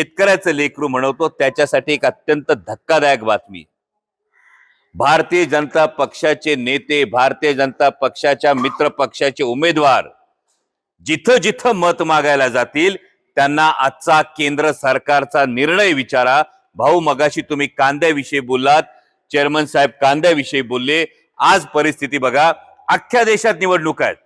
शेतकऱ्याचं लेकरू म्हणवतो त्याच्यासाठी एक अत्यंत धक्कादायक बातमी. भारतीय जनता पक्षाचे नेते भारतीय जनता पक्षाच्या मित्र पक्षाचे उमेदवार जिथं जिथं मत मागायला जातील त्यांना आजचा केंद्र सरकारचा निर्णय विचारा. भाऊ मगाशी तुम्ही कांद्याविषयी बोललात चेअरमन साहेब कांद्याविषयी बोलले. आज परिस्थिती बघा अख्ख्या देशात निवडणूक आहेत.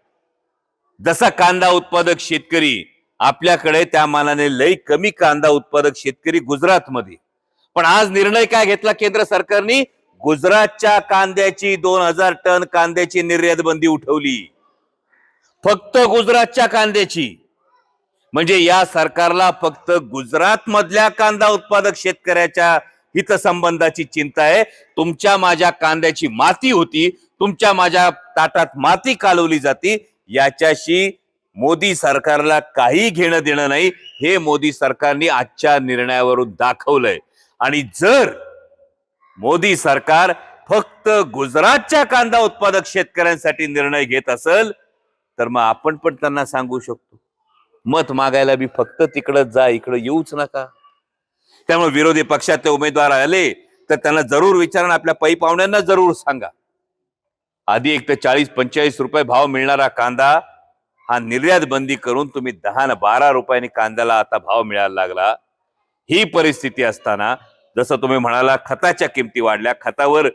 जसा कांदा उत्पादक शेतकरी आपल्याकडे त्या मानाने लई कमी कांदा उत्पादक शेतकरी गुजरातमध्ये. पण आज निर्णय काय घेतला केंद्र सरकारने? गुजरातच्या कांद्याची दोन हजार टन कांद्याची निर्यात बंदी उठवली. फक्त गुजरातच्या कांद्याची. म्हणजे या सरकारला फक्त गुजरात मधल्या कांदा उत्पादक शेतकऱ्याच्या हितसंबंधाची चिंता आहे. तुमच्या माझ्या कांद्याची माती होती तुमच्या माझ्या ताटात माती कालवली जाती याच्याशी मोदी सरकारला काही घेणं देणं नाही हे मोदी सरकारने आजच्या निर्णयावरून दाखवलंय. आणि जर मोदी सरकार फक्त गुजरातच्या कांदा उत्पादक शेतकऱ्यांसाठी निर्णय घेत असेल तर मग आपण पण त्यांना सांगू शकतो. मत मागायला बी फक्त तिकडं जा इकडं येऊच नका. त्यामुळे विरोधी पक्षातले उमेदवार आले तर त्यांना जरूर विचारणं आपल्या पै पाहुण्यांना जरूर सांगा. आधी एक तर चाळीस पंचेचाळीस रुपये भाव मिळणारा कांदा हा निर्यात बंदी करून तुम्ही दहा ना बारा रुपयांनी कांद्याला आता भाव मिळायला लागला. ही परिस्थिती असताना जसं तुम्ही म्हणाला खताच्या किमती वाढल्या. खतावर